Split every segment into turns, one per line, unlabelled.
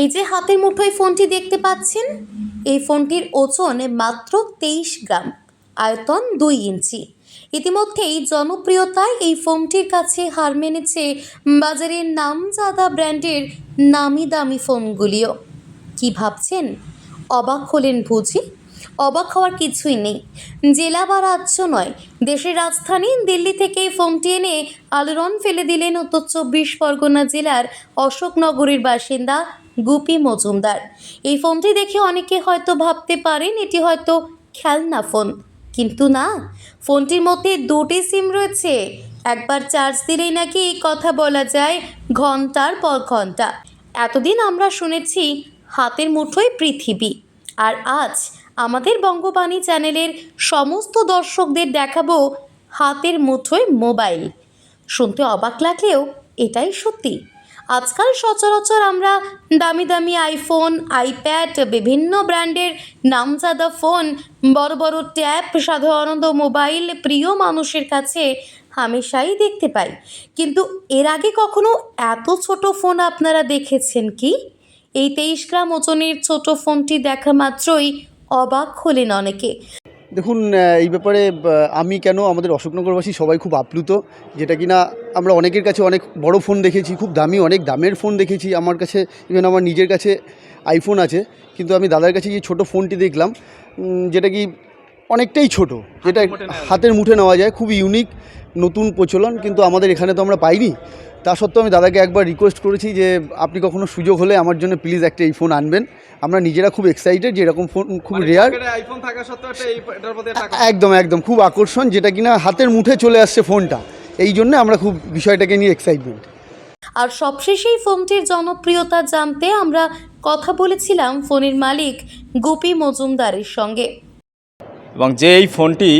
এই যে হাতের মুঠোয় ফোনটি দেখতে পাচ্ছেন, এই ফোনটির ওজন মাত্র তেইশ গ্রাম, আয়তন দুই ইঞ্চি। ইতিমধ্যেই জনপ্রিয়তায় এই ফোনটির কাছে হার মেনেছে বাজারের নামজাদা ব্র্যান্ডের নামি দামি ফোনগুলিও। কি ভাবছেন? অবাক হলেন বুঝি? অবাক হওয়ার কিছুই নেই। জেলা বা রাজ্য নয়, দেশের রাজধানী দিল্লি থেকে ফোনটি এনে আলোড়ন ফেলে দিলেন উত্তর চব্বিশ পরগনা জেলার অশোকনগরের বাসিন্দা গুপি মজুমদার। এই ফোনটি দেখে অনেকে হয়তো ভাবতে পারেন, এটি হয়তো খেলনা ফোন। কিন্তু না, ফোনটির মধ্যে দুটি সিম রয়েছে। একবার চার্জ দিলেই নাকি এই কথা বলা যায়, ঘণ্টার পর ঘণ্টা। এতদিন আমরা শুনেছি, হাতের মুঠোয় পৃথিবী। আর আজ আমাদের বঙ্গবাণী চ্যানেলের সমস্ত দর্শকদের দেখাবো হাতের মুঠোয় মোবাইল। শুনতে অবাক লাগলেও এটাই সত্যি। আজকাল সচরাচর আমরা দামি দামি আইফোন আইপ্যাড বিভিন্ন ব্র্যান্ডের নামজাদা ফোন, বড় বড় ট্যাব, সাধারণত মোবাইল প্রিয় মানুষের কাছে হামেশাই দেখতে পাই। কিন্তু এর আগে কখনো এত ছোট ফোন আপনারা দেখেছেন কি? এই তেইশ গ্রাম ওজনের ছোট ফোনটি দেখা মাত্রই অবাক হলেন অনেকে।
দেখুন এই ব্যাপারে আমি কেন আমাদের অশোকনগরবাসী সবাই খুব আপ্লুত যেটা কিনা আমরা অনেকের কাছে অনেক বড় ফোন দেখেছি খুব দামি অনেক দামের ফোন দেখেছি আমার কাছে ইভেন আমার নিজের কাছে আইফোন আছে কিন্তু আমি দাদার কাছে যে ছোট ফোনটি দেখলাম যেটা কি অনেকটাই ছোট যেটা হাতের মুঠে নেওয়া যায়। খুব ইউনিক নতুন প্রচলন কিন্তু আমাদের এখানে তো আমরা পাইনি। তা সত্ত্বেও আমি দাদাকে একবার রিকোয়েস্ট করেছি যে আপনি কখনো সুযোগ হলে আমার জন্য প্লিজ একটা এই ফোন আনবেন। আমরা নিজেরা খুব এক্সাইটেড যে এরকম ফোন খুব রেয়ার
আইফোন থাকা সত্ত্বেও একটা এই- এটার প্রতি একটা
একদম একদম খুব আকর্ষণ যেটা কিনা হাতের মুঠে চলে আসছে ফোনটা এই জন্য আমরা খুব বিষয়টাকে নিয়ে এক্সাইটমেন্ট
আর সবশেষে এই ফোনটির জনপ্রিয়তা জানতে আমরা কথা বলেছিলাম ফোনের মালিক গোপী মজুমদারের সঙ্গে।
এবং যে এই ফোনটি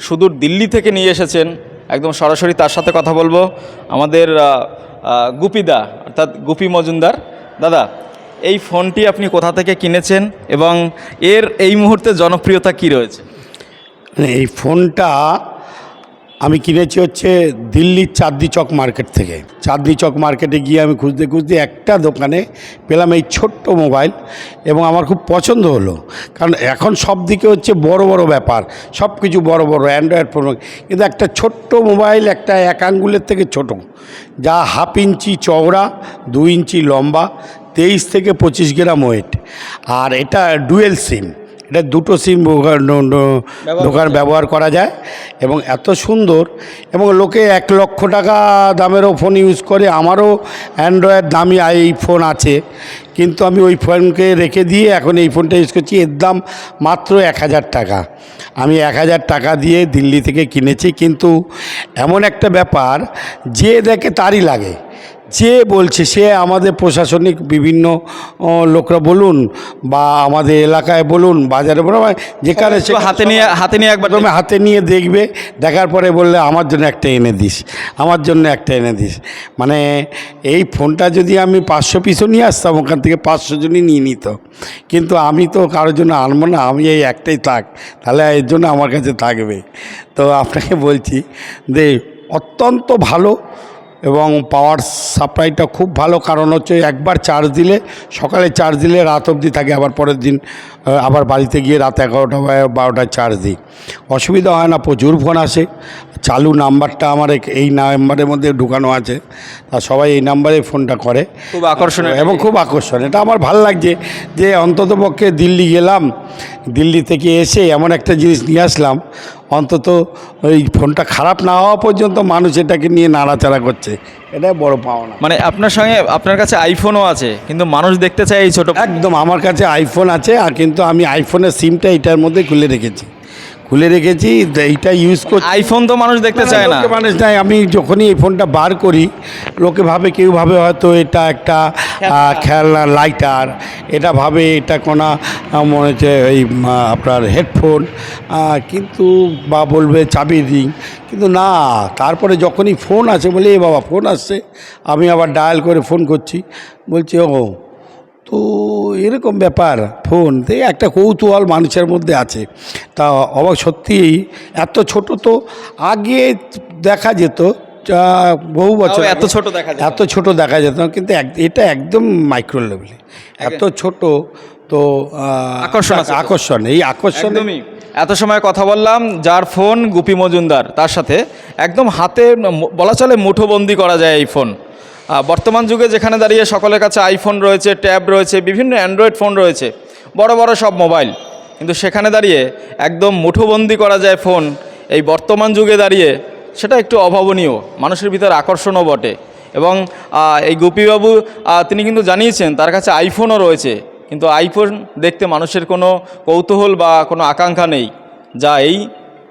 সুদূর দিল্লি থেকে নিয়ে এসেছেন একদম সরাসরি তার সাথে কথা বলব। আমাদের গুপিদা, অর্থাৎ গুপি মজুমদার। দাদা, এই ফোনটি আপনি কোথা থেকে কিনেছেন এবং এর এই মুহূর্তে জনপ্রিয়তা কি রয়েছে?
মানে এই ফোনটা আমি কিনেছি হচ্ছে দিল্লির চাঁদনি চক মার্কেট থেকে। চাঁদনি চক মার্কেটে গিয়ে আমি খুঁজতে খুঁজতে একটা দোকানে পেলাম এই ছোট্ট মোবাইল এবং আমার খুব পছন্দ হলো। কারণ এখন সব দিকে হচ্ছে বড় বড় ব্যাপার, সব কিছু বড় বড় অ্যান্ড্রয়েড ফোন কিন্তু একটা ছোট্ট মোবাইল, একটা এক আঙ্গুলের থেকে ছোট, যা হাফ ইঞ্চি চওড়া দু ইঞ্চি লম্বা, তেইশ থেকে পঁচিশ গ্রাম ওয়েট আর এটা ডুয়েল সিম এটা দুটো সিম দোকান ব্যবহার করা যায় এবং এত সুন্দর এবং লোকে এক লক্ষ টাকা দামেরও ফোন ইউজ করে আমারও অ্যান্ড্রয়েড দামি আই ফোন আছে। কিন্তু আমি ওই ফোনকে রেখে দিয়ে এখন এই ফোনটা ইউজ করছি এর দাম মাত্র এক হাজার টাকা। আমি এক হাজার টাকা দিয়ে দিল্লি থেকে কিনেছি কিন্তু এমন একটা ব্যাপার যে দেখে তারই লাগে। যে বলছে সে আমাদের প্রশাসনিক বিভিন্ন লোকরা বলুন বা আমাদের এলাকায় বলুন বাজারে বলুন যেখানে
সে হাতে নিয়ে হাতে নিয়ে একবার
তুমি হাতে নিয়ে দেখবে দেখার পরে বললে আমার জন্য একটা এনে দিস আমার জন্য একটা এনে দিস। মানে এই ফোনটা যদি আমি পাঁচশো পিসও নিয়ে আসতাম ওখান থেকে পাঁচশো জনই নিয়ে নিত। কিন্তু আমি তো কারোর জন্য আনব না আমি এই একটাই থাক তাহলে এর জন্য আমার কাছে থাকবে। তো আপনাকে বলছি যে অত্যন্ত ভালো এবং পাওয়ার সাপ্লাইটা খুব ভালো। কারণ হচ্ছে একবার চার্জ দিলে, সকালে চার্জ দিলে রাত অবধি থাকে, আবার পরের দিন আবার বাড়িতে গিয়ে রাত এগারোটা বা বারোটায় চার্জ দিই। অসুবিধা হয় না, প্রচুর ফোন আসে। চালু নাম্বারটা আমার এক- এই নাম্বারের মধ্যে ঢুকানো আছে। তা সবাই এই নাম্বারে ফোনটা করে।
খুব আকর্ষণীয়।
এবং খুব আকর্ষণ এটা আমার ভালো লাগছে যে অন্ততপক্ষে দিল্লি গেলাম দিল্লি থেকে এসে এমন একটা জিনিস নিয়ে আসলাম অন্তত ওই ফোনটা খারাপ না হওয়া পর্যন্ত মানুষ এটাকে নিয়ে নাড়াচাড়া করছে। এটাই বড় পাওনা।
মানে আপনার সঙ্গে আপনার কাছে আইফোনও আছে কিন্তু মানুষ দেখতে চায় এই ছোটো
একদম আমার কাছে আইফোন আছে আর কিন্তু আমি আইফোনের সিমটা এটার মধ্যে খুলে রেখেছি। খুলে রেখেছি এইটা ইউজ করছি।
আইফোন তো মানুষ দেখতে চায় না।
মানুষ নাই আমি যখনই এই ফোনটা বার করি লোকে ভাবে কেউ ভাবে হয়তো এটা একটা খেলনা। লাইটার এটা ভাবে এটা কোনা মনে হচ্ছে এই আপনার হেডফোন কিন্তু বা বলবে চাবি রিং কিন্তু না তারপরে যখনই ফোন আসে বলে এ বাবা ফোন আসছে। আমি আবার ডায়াল করে ফোন করছি বলছি ও তো এরকম ব্যাপার ফোন তো একটা কৌতূহল মানুষের মধ্যে আছে। তা অবাক সত্যিই এত ছোট তো আগে দেখা যেত বহু বছর
এত ছোট দেখা
এত ছোট দেখা যেত না কিন্তু এটা একদম মাইক্রো লেভেলে এত ছোট তো
আকর্ষণ
আকর্ষণ এই আকর্ষণ
এত সময় কথা বললাম যার ফোন গুপি মজুমদার তার সাথে। একদম হাতে বলা চলে মুঠোবন্দি করা যায় এই ফোন বর্তমান যুগে যেখানে দাঁড়িয়ে সকলের কাছে আইফোন রয়েছে ট্যাব রয়েছে, বিভিন্ন অ্যান্ড্রয়েড ফোন রয়েছে, বড় বড় সব মোবাইল কিন্তু সেখানে দাঁড়িয়ে একদম মুঠোবন্দি করা যায় ফোন এই বর্তমান যুগে দাঁড়িয়ে, সেটা একটু অভাবনীয়, মানুষের ভিতর আকর্ষণও বটে। এবং এই গোপীবাবু তিনি কিন্তু জানিয়েছেন, তার কাছে আইফোনও রয়েছে, কিন্তু আইফোন দেখতে মানুষের কোনো কৌতূহল বা কোনো আকাঙ্ক্ষা নেই, যা এই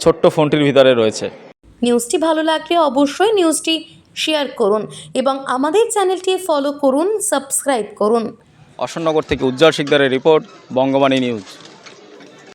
ছোট্ট ফোনটির ভিতরে রয়েছে।
নিউজটি ভালো লাগলে অবশ্যই নিউজটি শেয়ার করুন এবং আমাদের চ্যানেলটি ফলো করুন সাবস্ক্রাইব করুন।
অশোকনগর থেকে উজ্জ্বল শিকদারের রিপোর্ট বঙ্গবাণী নিউজ